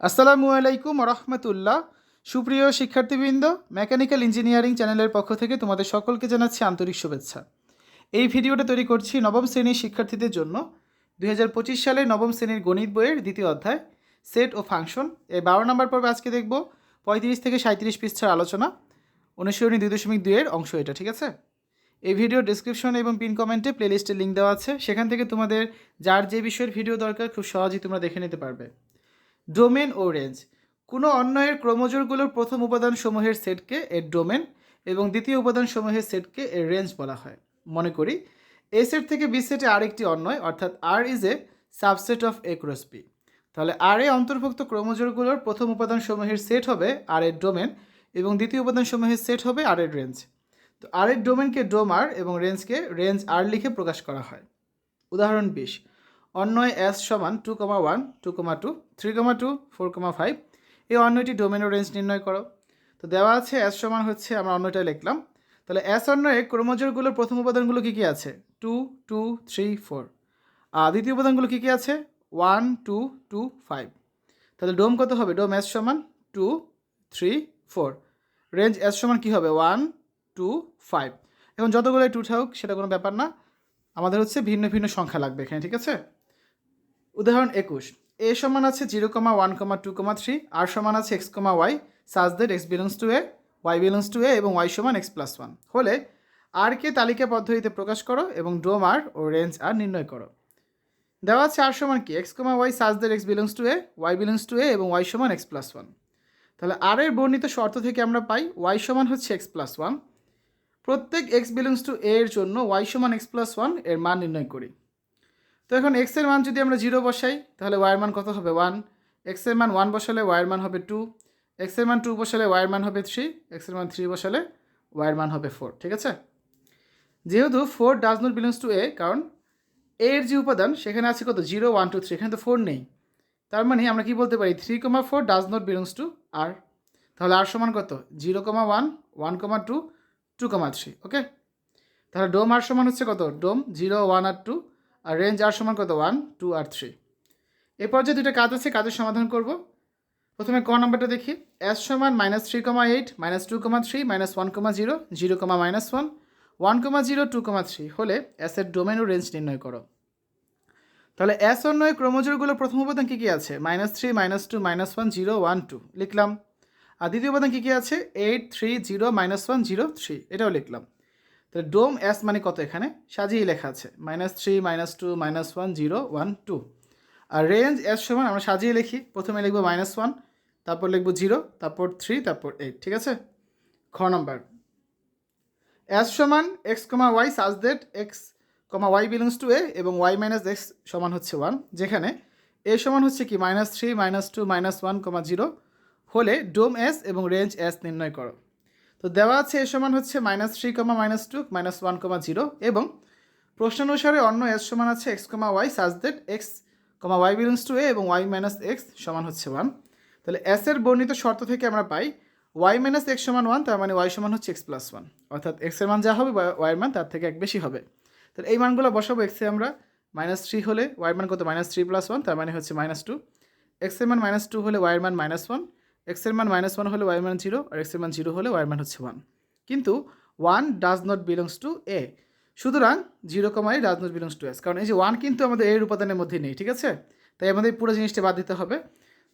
আসসালামু আলাইকুম রহমতুল্লাহ। সুপ্রিয় শিক্ষার্থীবৃন্দ, মেকানিক্যাল ইঞ্জিনিয়ারিং চ্যানেলের পক্ষ থেকে তোমাদের সকলকে জানাচ্ছি আন্তরিক শুভেচ্ছা। এই ভিডিওটা তৈরি করছি নবম শ্রেণির শিক্ষার্থীদের জন্য। পঁচিশ সালের নবম শ্রেণির গণিত বইয়ের দ্বিতীয় অধ্যায়, সেট ও ফাংশন। এই বারো নম্বর পর্বে আজকে দেখব পঁয়ত্রিশ থেকে সাঁত্রিশ পৃষ্ঠার আলোচনা। অনুশীলনী দুই দশমিক দুইয়ের অংশ এটা, ঠিক আছে? এই ভিডিও ডিসক্রিপশন এবং পিন কমেন্টে প্লেলিস্টের লিঙ্ক দেওয়া আছে। সেখান থেকে তোমাদের যার যে বিষয়ের ভিডিও দরকার খুব সহজেই তোমরা দেখে নিতে পারবে। ডোমেন ও রেঞ্জ। কোনো অন্যয়ের ক্রোমোজোরগুলোর প্রথম উপাদানসমূহের সেটকে এর ডোমেন এবং দ্বিতীয় উপাদানসমূহের সেটকে এর রেঞ্জ বলা হয়। মনে করি, এ সেট থেকে বি সেটে আরেকটি অন্যয় অর্থাৎ R is a subset of A cross B তাহলে আর এ অন্তর্ভুক্ত ক্রোমোজোরগুলোর প্রথম উপাদানসমূহের সেট হবে আর এর ডোমেন এবং দ্বিতীয় উপাদানসমূহের সেট হবে আর এর রেঞ্জ। তো আর এর ডোমেনকে ডোম আর এবং রেঞ্জকে রেঞ্জ আর লিখে প্রকাশ করা হয়। উদাহরণ বিশ অন্যয় এস সমান two comma one, two comma two, three comma two, four comma five. এই অন্যটি ডোমেন ও রেঞ্জ নির্ণয় করো। তো দেওয়া আছে এস সমান হচ্ছে আমরা অন্যটা লিখলাম। তাহলে এস অন্যয়ে ক্রোমোজোরগুলোর প্রথম উপাদানগুলো কী কী আছে? Two two, three, four. আর দ্বিতীয় উপাদানগুলো কী কী আছে? One, two two, five. তাহলে ডোম কত হবে? ডোম এস সমান two, three, four. Range S সমান কী হবে? One, two, five. এখন যতগুলো টু থাকুক, সেটা কোনো ব্যাপার না। আমাদের হচ্ছে ভিন্ন ভিন্ন সংখ্যা লাগবে এখানে, ঠিক আছে? উদাহরণ একুশ। এ সমান আছে zero comma one comma two comma three, R সমান আছে x comma y, such that x belongs to A, y belongs to A এবং ওয়াই সমান এক্স প্লাস ওয়ান। হলে আরকে তালিকা পদ্ধতিতে প্রকাশ করো এবং ডোম আর ও রেঞ্জ আর নির্ণয় করো। দেওয়া আছে আর সমান কি? X comma y such that x belongs to A, y belongs to A এবং ওয়াই সমান এক্স প্লাস ওয়ান। তাহলে আর এর বর্ণিত শর্ত থেকে আমরা পাই ওয়াই সমান হচ্ছে এক্স প্লাস ওয়ান। প্রত্যেক এক্স বিলংস টু এ এর জন্য ওয়াই সমান এক্স প্লাস ওয়ানের মান নির্ণয় করি। তো এখন এক্সের মান যদি আমরা জিরো বসাই, তাহলে ওয়াইয়ের মান কত হবে? ওয়ান এক্সের মান ওয়ান বসালে ওয়াইয়ের মান হবে টু এক্সের মান টু বসালে ওয়াইয়ের মান হবে থ্রি এক্সের মান থ্রি বসালে ওয়াইয়ের মান হবে ফোর ঠিক আছে? যেহেতু four does not belongs to A কারণ এ এর যে উপাদান, সেখানে আছে কত? জিরো ওয়ান টু থ্রি এখানে তো ফোর নেই। তার মানে আমরা কি বলতে পারি? Three comma four does not belongs to R তাহলে আর সমান কত? Zero comma one one comma two two comma three okay তাহলে ডোম আর সমান হচ্ছে কত? ডোম জিরো ওয়ান আর টু আর রেঞ্জ আর সমান কত? ওয়ান টু আর থ্রি এরপর যে দুটো কাজ আছে, কাজের সমাধান করব। প্রথমে ক নাম্বারটা দেখি। এস সমান minus three comma eight minus two comma three minus one comma zero zero comma minus one one comma zero two comma three হলে এসের ডোমেন ও রেঞ্জ নির্ণয় করো। তাহলে এস অন্যয় ক্রোমোজোরগুলোর প্রথম উপাদান কী কী আছে? Minus three minus two minus one zero one two লিখলাম। আর দ্বিতীয় উপাদান কী কী আছে? Eight three zero minus one zero three এটাও লিখলাম। তাহলে ডোম এস মানে কত এখানে? সাজিয়ে লেখা আছে। Minus three minus two minus one zero one two আর রেঞ্জ এস সমান আমরা সাজিয়ে লিখি। প্রথমে লিখব মাইনাস ওয়ান তারপর লিখব জিরো তারপর থ্রি তারপর এইট ঠিক আছে? খ নম্বর। এস সমান x comma y such that x comma y belongs to A এবং ওয়াই মাইনাস এক্স সমান হচ্ছে ওয়ান যেখানে এ সমান হচ্ছে কি? Minus three minus two minus one comma zero হলে ডোম এস এবং রেঞ্জ এস নির্ণয় করো। তো দেওয়া আছে এ সমান হচ্ছে minus three comma minus two minus one comma zero এবং প্রশ্নানুসারে অন্য এস সমান আছে x comma y such that x comma y belongs to A এবং ওয়াই মাইনাস এক্স সমান হচ্ছে ওয়ান তাহলে এস এর বর্ণিত শর্ত থেকে আমরা পাই ওয়াই মাইনাস এক্স সমান ওয়ান তার মানে ওয়াই সমান হচ্ছে এক্স প্লাস ওয়ান অর্থাৎ এক্সের মান যা হবে ওয়াইয়ের মান তার থেকে এক বেশি হবে। তাহলে এই মানগুলো বসাবো এক্সে আমরা। মাইনাস থ্রি হলে ওয়াইয়ের মান কত? মাইনাস থ্রি প্লাস ওয়ান তার মানে হচ্ছে মাইনাস টু এক্সের মান মাইনাস টু হলে ওয়াইয়ের মান মাইনাস ওয়ান এক্সের মান মাইনাস ওয়ান হলে ওয়াই মান জিরো আর এক্সের মান জিরো হলে ওয়াই মান হচ্ছে ওয়ান কিন্তু one does not belongs to A সুতরাং জিরো কমাই does not belongs to S কারণ এই যে ওয়ান কিন্তু আমাদের এর উপাদানের মধ্যে নেই, ঠিক আছে? তাই আমাদের পুরো জিনিসটা বাদ দিতে হবে।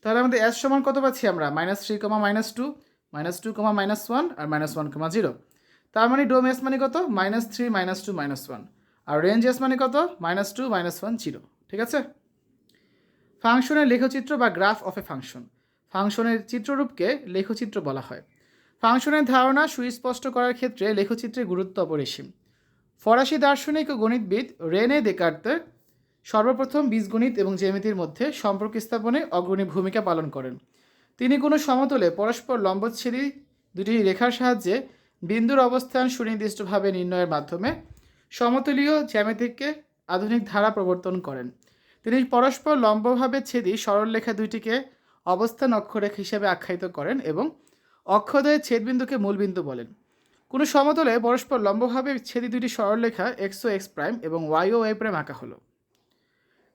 তাহলে আমাদের এস সমান কত পাচ্ছি আমরা? Minus three comma minus two minus two comma minus one আর মাইনাস ওয়ান কমা জিরো তার মানে ডোম এস মানে কত? Minus three minus two minus one আর রেঞ্জ এস মানে কত? Minus two minus one zero ঠিক আছে? ফাংশনের লেখচিত্র বা গ্রাফ অফ এ ফাংশন ফাংশনের চিত্ররূপকে লেখচিত্র বলা হয়। ফাংশনের ধারণা সুস্পষ্ট করার ক্ষেত্রে লেখচিত্রের গুরুত্ব অপরিসীম। ফরাসি দার্শনিক ও গণিতবিদ রেনে দেকার্তে সর্বপ্রথম বীজগণিত এবং জ্যামিতির মধ্যে সম্পর্ক স্থাপনে অগ্রণী ভূমিকা পালন করেন। তিনি কোনো সমতলে পরস্পর লম্বচ্ছেদী দুটি রেখার সাহায্যে বিন্দুর অবস্থান সুনির্দিষ্টভাবে নির্ণয়ের মাধ্যমে সমতলীয় জ্যামিতিককে আধুনিক ধারা প্রবর্তন করেন। তিনি পরস্পর লম্বভাবে ছেদি সরলরেখা দুইটিকে অবস্থান অক্ষরেখ হিসেবে আখ্যায়িত করেন এবং অক্ষদয়ের ছেদবিন্দুকে মূলবিন্দু বলেন। কোনো সমতলে পরস্পর লম্বভাবে ছেদি দুটি সরলরেখা এক্স ও এক্স প্রাইম এবং ওয়াই ও ওয়াই প্রাইম আঁকা হলো।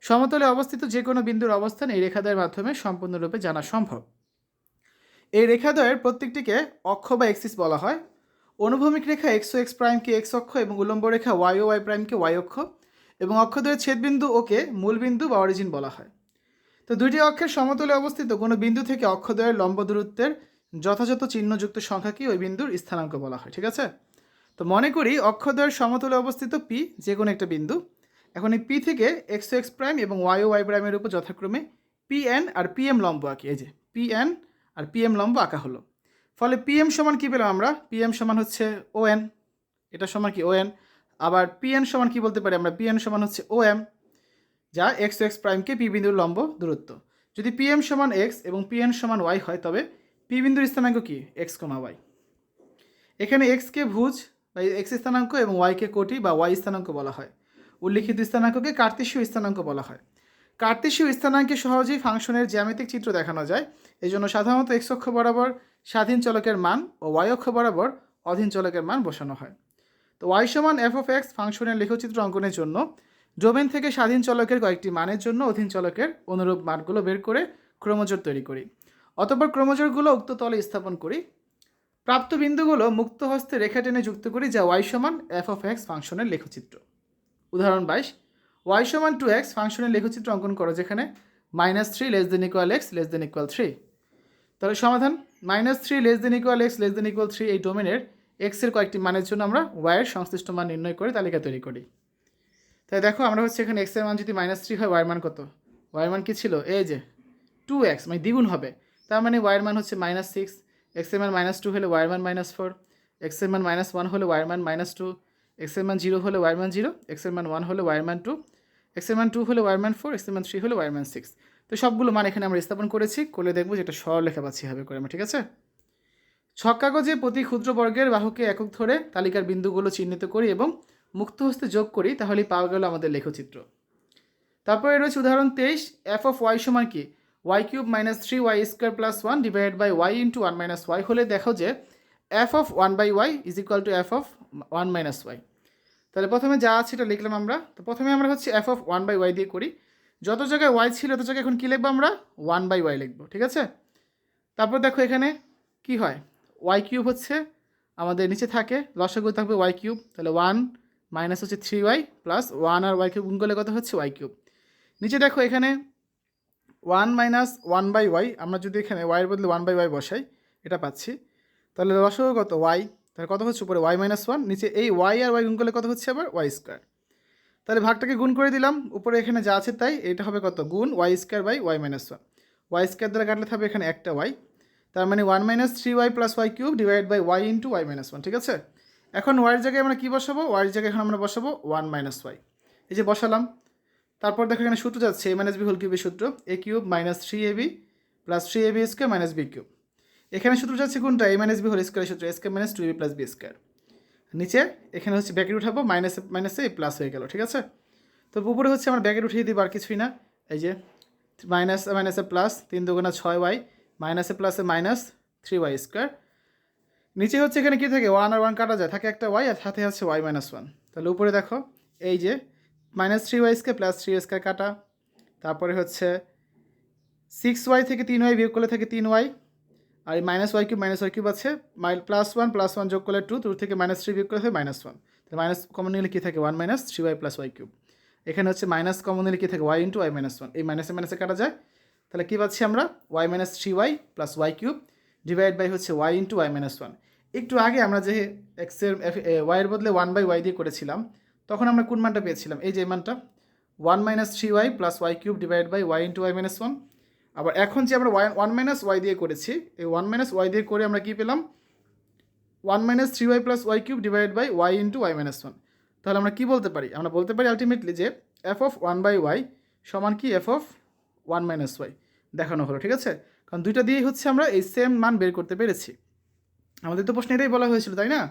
সমতলে অবস্থিত যে কোনো বিন্দুর অবস্থান এই রেখাদ্বয়ের মাধ্যমে সম্পূর্ণরূপে জানা সম্ভব। এই রেখাদ্বয়ের প্রত্যেকটিকে অক্ষ বা এক্সিস বলা হয়। অনুভূমিক রেখা এক্স ও এক্স প্রাইমকে এক্স অক্ষ এবং উলম্ব রেখা ওয়াই ও ওয়াই প্রাইমকে ওয়াই অক্ষ এবং অক্ষদ্বয়ের ছেদবিন্দু ওকে মূলবিন্দু বা অরিজিন বলা হয়। তো দুইটি অক্ষের সমতলে অবস্থিত কোনো বিন্দু থেকে অক্ষদ্বয়ের লম্ব দূরত্বের যথাযথ চিহ্নযুক্ত সংখ্যাকে ওই বিন্দুর স্থানাঙ্ক বলা হয়, ঠিক আছে? তো মনে করি অক্ষদ্বয়ের সমতলে অবস্থিত পি যে কোনো একটা বিন্দু। এখন এই পি থেকে এক্স এক্স প্রাইম এবং ওয়াই ওয়াই প্রাইমের উপর যথাক্রমে পি এন আর পি এম লম্ব আঁকি, এই যে পি এন আর পি এম লম্ব আঁকা হলো। ফলে পি এম সমান কী পেলাম আমরা? পি এম সমান হচ্ছে ও এন এটা সমান কি ও এন আবার পি এন সমান কী বলতে পারি আমরা? পি এন সমান হচ্ছে ও এম যা এক্স এক্স প্রাইমকে পি বিন্দুর লম্ব দূরত্ব। যদি পি এম সমান এক্স এবং পি এন সমান ওয়াই হয়, তবে পি বিন্দুর স্থানাঙ্ক কী? এক্স কমা ওয়াই এখানে এক্সকে ভুজ বা এক্স স্থানাঙ্ক এবং ওয়াইকে কোটি বা ওয়াই স্থানাঙ্ক বলা হয়। উল্লিখিত স্থানাঙ্ককে কার্তেশীয় স্থানাঙ্ক বলা হয়। কার্তেশীয় স্থানাঙ্কে সহজেই ফাংশনের জ্যামিতিক চিত্র দেখানো যায়। এই জন্য সাধারণত এক্স অক্ষ বরাবর স্বাধীন চলকের মান ও ওয়াই অক্ষ বরাবর অধীন চলকের মান বসানো হয়। তো ওয়াই সমান এফ অফ এক্স ফাংশনের লেখচিত্র অঙ্কনের জন্য ডোমেন থেকে স্বাধীন চলকের কয়েকটি মানের জন্য অধীন চলকের অনুরূপ মানগুলো বের করে ক্রমজোর তৈরি করি। অতপর ক্রমজোরগুলো উক্ত তলে স্থাপন করি। প্রাপ্ত বিন্দুগুলো মুক্ত হস্তে রেখা টেনে যুক্ত করি যা ওয়াই সমান এফ অফ এক্স ফাংশনের লেখচিত্র। উদাহরণ বাইশ। ওয়াই সমান টু এক্স ফাংশনের লেখচিত্র অঙ্কন করো যেখানে minus three less than equal x less than equal three তাহলে সমাধান minus three less than equal x less than equal three এই ডোমেনের এক্সের কয়েকটি মানের জন্য আমরা ওয়াইয়ের সংশ্লিষ্ট মান নির্ণয় করে তালিকা তৈরি করি। তাই দেখো আমরা হচ্ছে এখানে এক্সের মান যদি মাইনাস থ্রি হয় ওয়াইয়ের মান কত ওয়াইয়ের মান কী ছিল এই যে টু এক্স মানে দ্বিগুণ হবে তার মানে ওয়াইয়ের মান হচ্ছে মাইনাস সিক্স এক্সের মান মাইনাস টু হলে ওয়াইয়ের মান মাইনাস ফোর এক্সের মান মাইনাস ওয়ান হলে ওয়াইয়ের মান মাইনাস টু এক্সের মান জিরো হলে ওয়াইয়ের মান জিরো এক্সের মান ওয়ান হলে ওয়াইয়ের মান টু এক্সের মান টু হলে ওয়াইয়ের মান ফোর এক্সের মান থ্রি হলে ওয়াইয়ের মান সিক্স তো সবগুলো মান এখানে আমরা স্থাপন করেছি করলে দেখব যে এটা সরল লেখা পাচ্ছি হবে করে আমরা ঠিক আছে ছক কাগজে প্রতি ক্ষুদ্র বর্গের বাহুকে একক ধরে তালিকার বিন্দুগুলো চিহ্নিত করি এবং মুক্ত হস্তে যোগ করি, তাহলেই পাওয়া গেল আমাদের লেখচিত্র। তারপরে রয়েছে উদাহরণ তেইশ এফ অফ ওয়াই সমান কি? Y cube minus three y square plus one divide by y into one minus y হলে দেখো যে f of one by y is equal to f of one minus y তাহলে প্রথমে যা আছে এটা লিখলাম আমরা। তো প্রথমে আমরা হচ্ছে f of one by y দিয়ে করি। যত জায়গায় ওয়াই ছিল, তত জায়গায় এখন কী লিখব আমরা? ওয়ান বাই ওয়াই লিখব, ঠিক আছে? তারপর দেখো এখানে কি হয়? ওয়াই কিউব হচ্ছে আমাদের নিচে থাকে, লসাগু থাকবে ওয়াই কিউব তাহলে ওয়ান মাইনাস হচ্ছে থ্রি ওয়াই প্লাস ওয়ান আর ওয়াই কিউব গুণ করলে কত হচ্ছে ওয়াই কিউব। নিচে দেখো এখানে one minus one by y আমরা যদি এখানে ওয়াইয়ের বদলে ওয়ান বাই ওয়াই বসাই, এটা পাচ্ছি। তাহলে লসাগু কত? ওয়াই তাহলে কত হচ্ছে উপরে? ওয়াই মাইনাস ওয়ান নিচে এই ওয়াই আর ওয়াই গুণ করলে কত হচ্ছে আবার? ওয়াই স্কোয়ার তাহলে ভাগটাকে গুণ করে দিলাম। উপরে এখানে যা আছে তাই, এটা হবে কত? গুণ y square by y minus one y square দ্বারা কাটলে থাকবে এখানে একটা ওয়াই তার মানে one minus three y plus y cube divide by y into y minus one ঠিক আছে? এখন ওয়াইয়ের জায়গায় আমরা কী বসাবো? ওয়াইয়ের জায়গায় এখন আমরা বসাবো ওয়ান মাইনাস ওয়াই এই যে বসালাম, তারপর দেখো এখানে সূত্র যাচ্ছে এ মাইনাস বি হোল কিউবের সূত্র A cube minus three A B plus three A B square minus B cube এখানে সূত্র যাচ্ছে কোনটা? A minus B whole square সূত্র A square minus two B plus B square নিচে এখানে হচ্ছে ব্যাকেট উঠাবো মাইনাস মাইনাসে প্লাস হয়ে গেল, ঠিক আছে? তো উপরে হচ্ছে আমরা ব্যাকেট উঠিয়ে দিব, আর কিছুই না। এই যে মাইনাস মাইনাসে প্লাস তিন দুগুণা ছয় ওয়াই মাইনাসে প্লাসে মাইনাস থ্রি ওয়াই স্কোয়ার নিচে হচ্ছে এখানে কী থাকে? ওয়ান আর ওয়ান কাটা যায়। থাকে একটা ওয়াই আর সাথে হচ্ছে ওয়াই মাইনাস ওয়ান তাহলে উপরে দেখো, এই যে minus three y square plus three square কাটা। তারপরে হচ্ছে সিক্স ওয়াই থেকে তিন ওয়াই বিয়োগ করলে থাকে তিন ওয়াই আর এই minus y cube minus y cube আছে। মাই প্লাস ওয়ান প্লাস ওয়ান যোগ করলে টু টু থেকে মাইনাস থ্রি বিয়োগ করলে থাকে মাইনাস ওয়ান তাহলে মাইনাস কমন নিলে কী থাকে? One minus three y plus y cube এখানে হচ্ছে মাইনাস কমন নিলে কী থাকে? Y into y minus one এই মাইনাসে মাইনাসে কাটা যায়। তাহলে কী পাচ্ছি আমরা? Y minus three y plus y cube divide by হচ্ছে y into y minus one একটু আগে আমরা যে এক্সের ওয়াইয়ের বদলে ওয়ান বাই ওয়াই দিয়ে করেছিলাম, তখন আমরা কোন মানটা পেয়েছিলাম? এই যে মানটা one minus three y plus y cube divide by y into y minus one আবার এখন যে আমরা ওয়াই ওয়ান মাইনাস ওয়াই দিয়ে করেছি, এই ওয়ান মাইনাস ওয়াই দিয়ে করে আমরা কী পেলাম? One minus three y plus y cube divide by y into y minus one তাহলে আমরা কী বলতে পারি? আমরা বলতে পারি আলটিমেটলি যে F of one by y সমান কি? F of one minus y দেখানো হলো, ঠিক আছে? কারণ দুইটা দিয়েই হচ্ছে আমরা এই সেম মান বের করতে পেরেছি। আমাদের তো প্রশ্ন এটাই বলা হয়েছিল, তাই না?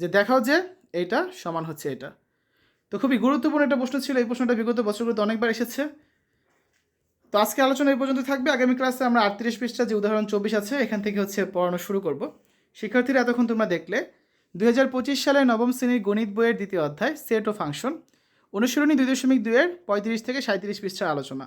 যে দেখাও যে এটা সমান হচ্ছে এটা। তো খুবই গুরুত্বপূর্ণ একটা প্রশ্ন ছিল, এই প্রশ্নটা বিগত বছরগুলোতে অনেকবার এসেছে। তো আজকে আলোচনা এই পর্যন্ত থাকবে। আগামী ক্লাসে আমরা আটত্রিশ পৃষ্ঠা যে উদাহরণ চব্বিশ আছে, এখান থেকে হচ্ছে পড়ানো শুরু করব। শিক্ষার্থীরা, এতক্ষণ তোমরা দেখলে, দুই সালে নবম শ্রেণির গণিত বইয়ের দ্বিতীয় অধ্যায় সেট ও ফাংশন অনুসরণী দুই দশমিক দুইয়ের পঁয়ত্রিশ থেকে সাঁত্রিশ পৃষ্ঠার আলোচনা।